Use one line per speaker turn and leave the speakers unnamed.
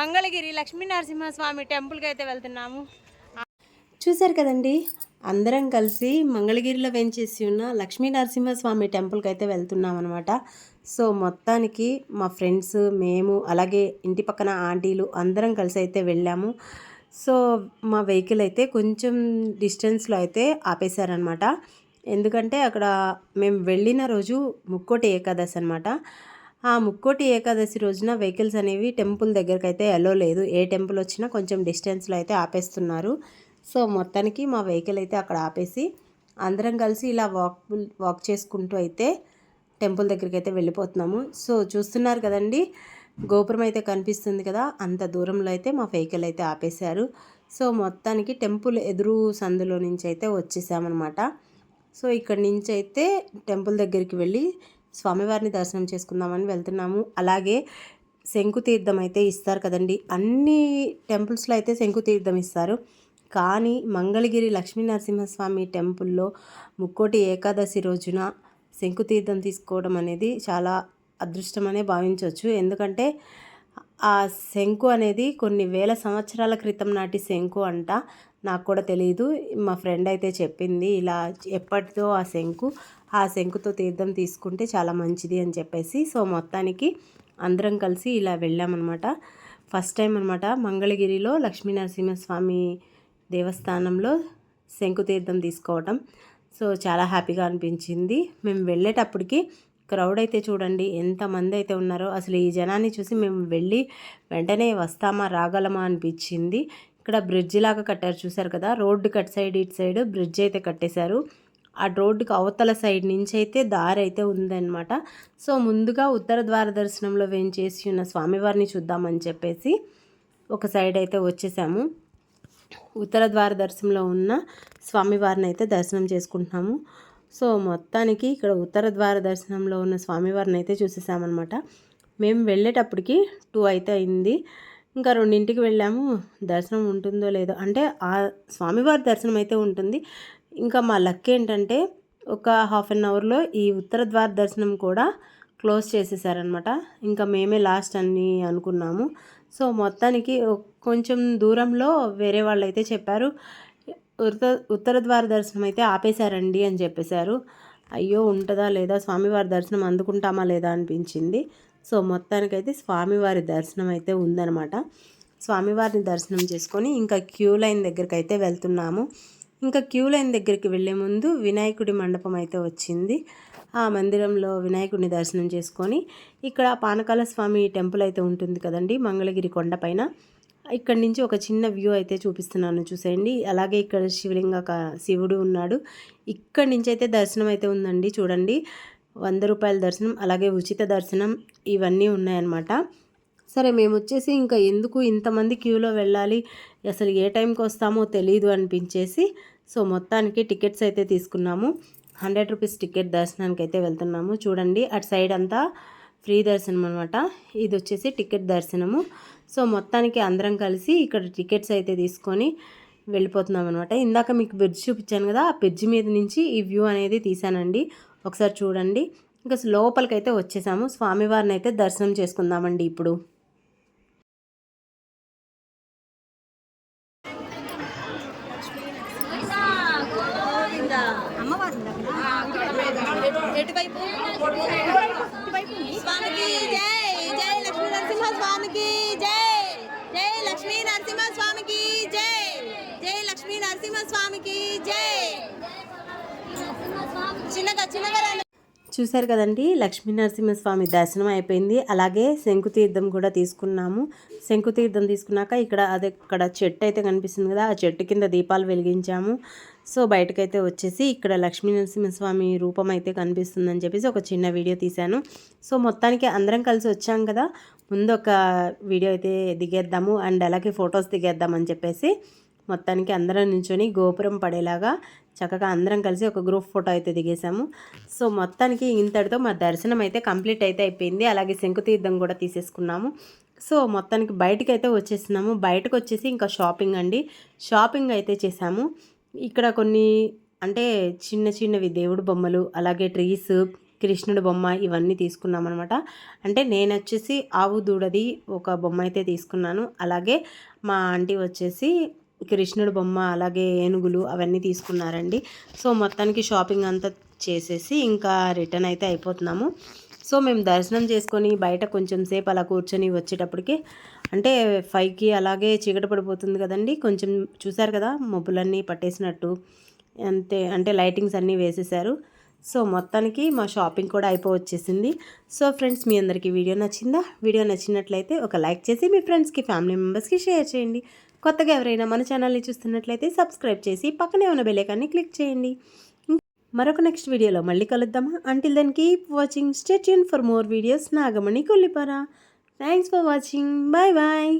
ఇప్పుడైతే మంగళగిరి లక్ష్మీనరసింహస్వామి టెంపుల్కి అయితే వెళ్తున్నాము. చూశారు కదండి అందరం కలిసి మంగళగిరిలో వెంచేసి ఉన్న లక్ష్మీ నరసింహస్వామి టెంపుల్కి అయితే వెళ్తున్నాం అనమాట సో మొత్తానికి మా ఫ్రెండ్స్ మేము అలాగే ఇంటి పక్కన ఆంటీలు అందరం కలిసి అయితే వెళ్ళాము. సో మా వెహికల్ అయితే కొంచెం డిస్టెన్స్లో అయితే ఆపేశారనమాట ఎందుకంటే అక్కడ మేము వెళ్ళిన రోజు ముక్కోటి ఏకాదశి అనమాట ఆ ముక్కోటి ఏకాదశి రోజున వెహికల్స్ అనేవి టెంపుల్ దగ్గరికి అయితే ఎలో లేదు. ఏ టెంపుల్ వచ్చినా కొంచెం డిస్టెన్స్లో అయితే ఆపేస్తున్నారు. సో మొత్తానికి మా వెహికల్ అయితే అక్కడ ఆపేసి అందరం కలిసి ఇలా వాక్ వాక్ చేసుకుంటూ అయితే టెంపుల్ దగ్గరికి అయితే వెళ్ళిపోతున్నాము. సో చూస్తున్నారు కదండి గోపురం అయితే కనిపిస్తుంది కదా అంత దూరంలో అయితే మా వెహికల్ అయితే ఆపేశారు. సో మొత్తానికి టెంపుల్ ఎదురు సందులో నుంచి అయితే వచ్చేసామన్నమాట. సో ఇక్కడి నుంచి అయితే టెంపుల్ దగ్గరికి వెళ్ళి స్వామివారిని దర్శనం చేసుకుందామని వెళ్తున్నాము. అలాగే శంకుతీర్థం అయితే ఇస్తారు కదండి. అన్ని టెంపుల్స్లో అయితే శంకుతీర్థం ఇస్తారు. కానీ మంగళగిరి లక్ష్మీ నరసింహస్వామి టెంపుల్లో ముక్కోటి ఏకాదశి రోజున శంకుతీర్థం తీసుకోవడం అనేది చాలా అదృష్టమనే భావించవచ్చు ఎందుకంటే ఆ శంకు అనేది కొన్ని వేల సంవత్సరాల క్రితం నాటి శంకు అంట. నాకు కూడా తెలియదు మా ఫ్రెండ్ అయితే చెప్పింది ఇలా ఎప్పటిదో ఆ శంకు ఆ శంకుతో తీర్థం తీసుకుంటే చాలా మంచిది అని చెప్పేసి సో మొత్తానికి అందరం కలిసి ఇలా వెళ్ళామన్నమాట. ఫస్ట్ టైం అనమాట మంగళగిరిలో లక్ష్మీనరసింహస్వామి దేవస్థానంలో శంకుతీర్థం తీసుకోవటం. సో చాలా హ్యాపీగా అనిపించింది. మేము వెళ్ళేటప్పటికి క్రౌడ్ అయితే చూడండి ఎంతమంది అయితే ఉన్నారో అసలు ఈ జనాన్ని చూసి మేము వెళ్ళి వెంటనే వస్తామా రాగలమా అనిపించింది. ఇక్కడ బ్రిడ్జ్ లాగా కట్టారు చూసారు కదా రోడ్డు కట్ సైడ్ ఇటు సైడ్ బ్రిడ్జ్ అయితే కట్టేశారు. ఆ రోడ్డుకి అవతల సైడ్ నుంచి అయితే దారి అయితే ఉందన్నమాట. సో ముందుగా ఉత్తర ద్వార దర్శనంలో వేంచేసి ఉన్న స్వామివారిని చూద్దామని చెప్పేసి ఒక సైడ్ అయితే వచ్చేసాము. ఉత్తర ద్వార దర్శనంలో ఉన్న స్వామివారిని అయితే దర్శనం చేసుకుంటున్నాము. సో మొత్తానికి ఇక్కడ ఉత్తర ద్వార దర్శనంలో ఉన్న స్వామివారిని అయితే చూసేసామన్నమాట. మేము వెళ్ళేటప్పటికి టూ అయితే అయింది. ఇంకా రెండింటికి వెళ్ళాము. దర్శనం ఉంటుందో లేదో అంటే ఆ స్వామివారి దర్శనం అయితే ఉంటుంది. ఇంకా మా లక్ ఏంటంటే ఒక హాఫ్ అన్ అవర్లో ఈ ఉత్తర ద్వార దర్శనం కూడా క్లోజ్ చేసేసారనమాట ఇంకా మేమే లాస్ట్ అని అనుకున్నాము. సో మొత్తానికి కొంచెం దూరంలో వేరే వాళ్ళు అయితే చెప్పారు ఉత్తర ఉత్తర ద్వార దర్శనం అయితే ఆపేశారండి అని చెప్పేశారు. అయ్యో ఉంటుందా లేదా? స్వామివారి దర్శనం అందుకుంటామా లేదా అనిపించింది. సో మొత్తానికైతే స్వామివారి దర్శనం అయితే ఉందనమాట స్వామివారిని దర్శనం చేసుకొని ఇంకా క్యూ లైన్ దగ్గరికి అయితే వెళ్తున్నాము. ఇంకా క్యూ లైన్ దగ్గరికి వెళ్ళే ముందు వినాయకుడి మండపం అయితే వచ్చింది. ఆ మందిరంలో వినాయకుడిని దర్శనం చేసుకొని ఇక్కడ పానకాల స్వామి టెంపుల్ అయితే ఉంటుంది కదండి మంగళగిరి కొండపైన ఇక్కడ నుంచి ఒక చిన్న వ్యూ అయితే చూపిస్తున్నాను చూసేయండి. అలాగే ఇక్కడ శివలింగ శివుడు ఉన్నాడు. ఇక్కడ నుంచి అయితే దర్శనం అయితే ఉందండి చూడండి. వంద రూపాయల దర్శనం అలాగే ఉచిత దర్శనం ఇవన్నీ ఉన్నాయన్నమాట. సరే మేము వచ్చేసి ఇంకా ఎందుకు ఇంతమంది క్యూలో వెళ్ళాలి? అసలు ఏ టైంకి వస్తామో తెలియదు అనిపించేసి సో మొత్తానికి టికెట్స్ అయితే తీసుకున్నాము. హండ్రెడ్ రూపీస్ టికెట్ దర్శనానికి అయితే వెళ్తున్నాము. చూడండి అటు సైడ్ అంతా ఫ్రీ దర్శనం అనమాట ఇది వచ్చేసి టికెట్ దర్శనము. సో మొత్తానికి అందరం కలిసి ఇక్కడ టికెట్స్ అయితే తీసుకొని వెళ్ళిపోతున్నాం అనమాట ఇందాక మీకు బ్రిడ్జ్ చూపించాను కదా ఆ బ్రిడ్జ్ మీద నుంచి ఈ వ్యూ అనేది తీసానండి ఒకసారి చూడండి. ఇంకా లోపలికైతే వచ్చేసాము. స్వామివారిని అయితే దర్శనం చేసుకుందామండి ఇప్పుడు.
ఎటువైపు స్వామికి జై జై లక్ష్మీ నరసింహ స్వామికి జై జై లక్ష్మీ నరసింహ స్వామికి జై జై లక్ష్మీ నరసింహ స్వామికి జై చిన్నగా చిన్నగా రండి.
చూశారు కదండి లక్ష్మీ నరసింహస్వామి దర్శనం అయిపోయింది. అలాగే శంకుతీర్థం కూడా తీసుకున్నాము. శంకుతీర్థం తీసుకున్నాక ఇక్కడ అదే ఇక్కడ చెట్టు అయితే కనిపిస్తుంది కదా ఆ చెట్టు కింద దీపాలు వెలిగించాము. సో బయటకైతే వచ్చేసి ఇక్కడ లక్ష్మీ నరసింహస్వామి రూపం అయితే కనిపిస్తుందని చెప్పేసి ఒక చిన్న వీడియో తీశాను. సో మొత్తానికి అందరం కలిసి వచ్చాం కదా ముందు ఒక వీడియో అయితే దిగేద్దాము అండ్ అలాగే ఫొటోస్ దిగేద్దామని చెప్పేసి మొత్తానికి అందరం నుంచొని గోపురం పడేలాగా చక్కగా అందరం కలిసి ఒక గ్రూప్ ఫోటో అయితే దిగేసాము సో మొత్తానికి ఇంతటితో మా దర్శనం అయితే కంప్లీట్ అయితే అయిపోయింది. అలాగే శంకుతీర్థం కూడా తీసేసుకున్నాము. సో మొత్తానికి బయటకు అయితే వచ్చేసినాము బయటకు వచ్చేసి ఇంకా షాపింగ్ అండి. షాపింగ్ అయితే చేసాము ఇక్కడ కొన్ని అంటే చిన్న చిన్నవి దేవుడు బొమ్మలు అలాగే ట్రీస్ కృష్ణుడి బొమ్మ ఇవన్నీ తీసుకున్నాం అనమాట అంటే నేను వచ్చేసి ఆవు దూడది ఒక బొమ్మ అయితే తీసుకున్నాను. అలాగే మా ఆంటీ వచ్చేసి కృష్ణుడు బొమ్మ అలాగే ఏనుగులు అవన్నీ తీసుకున్నారండి. సో మొత్తానికి షాపింగ్ అంతా చేసేసి ఇంకా రిటర్న్ అయితే అయిపోతున్నాము. సో మేము దర్శనం చేసుకొని బయట కొంచెం సేపు అలా కూర్చొని వచ్చేటప్పటికి అంటే ఫైవ్కి అలాగే చీకటి పడిపోతుంది కదండి. కొంచెం చూసారు కదా మబ్బులన్నీ పట్టేసినట్టు అంతే అంటే లైటింగ్స్ అన్నీ వేసేసారు సో మొత్తానికి మా షాపింగ్ కూడా అయిపోవచ్చేసింది. సో ఫ్రెండ్స్ మీ అందరికీ వీడియో నచ్చిందా? వీడియో నచ్చినట్లయితే ఒక లైక్ చేసి మీ ఫ్రెండ్స్కి ఫ్యామిలీ మెంబర్స్కి షేర్ చేయండి. కొత్తగా ఎవరైనా మన ఛానల్ని చూస్తున్నట్లయితే సబ్స్క్రైబ్ చేసి పక్కనే ఉన్న బెల్లైకాన్ని క్లిక్ చేయండి. మరొక నెక్స్ట్ వీడియోలో మళ్ళీ కలుద్దామా? Until then keep watching stay tune for more videos Nagamani Kollipara. Thanks for watching bye bye